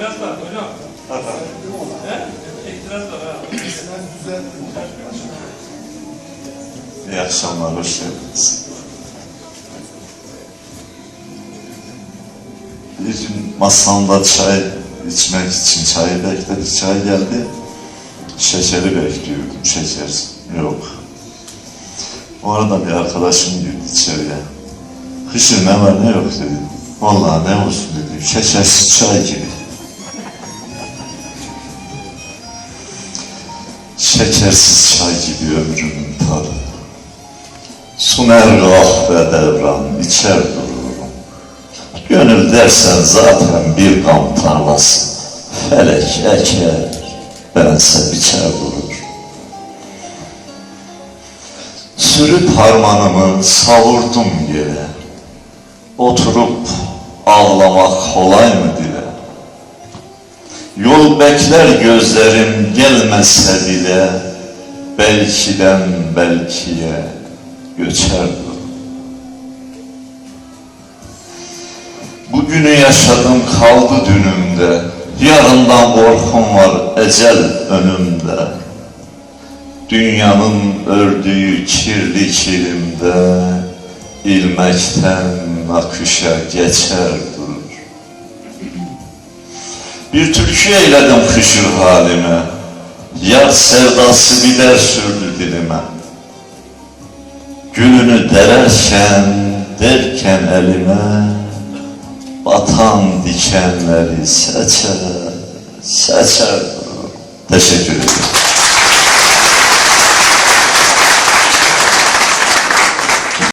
İtiraz var hocam. Hata. He? İtiraz var ha. İyi akşamlar, hoş geldiniz. Bir gün masamda çay içmek için çayı bekledi, çay geldi. Şekeri bekliyordum, şeker yok. Bu arada bir arkadaşım girdi içeriye. Hışır ne var ne yok dedi. Vallahi ne olsun dedi, şekersiz çay gibi. Şekersiz çay gibi ömrümün tadı. Suner kahve devran içer dururum. Gönül dersen zaten bir gam tarlası. Felek eker, bense biçer durur. Sürüp harmanımı savurdum yere. Oturup ağlamak kolay mı dile? Yol bekler gözlerim gelmese bile Belkiden belkiye göçerdim Bugünü yaşadım kaldı dünümde. Yarından korkum var ecel önümde. Dünyanın ördüğü kirli kilimde ilmekten nakışa geçer durur bir türkü eyledim hışır halime. Yar sevdası biber sürdü dilime. Gülünü dererken derken elime Batan dikenleri seçer Seçer. Teşekkür ederim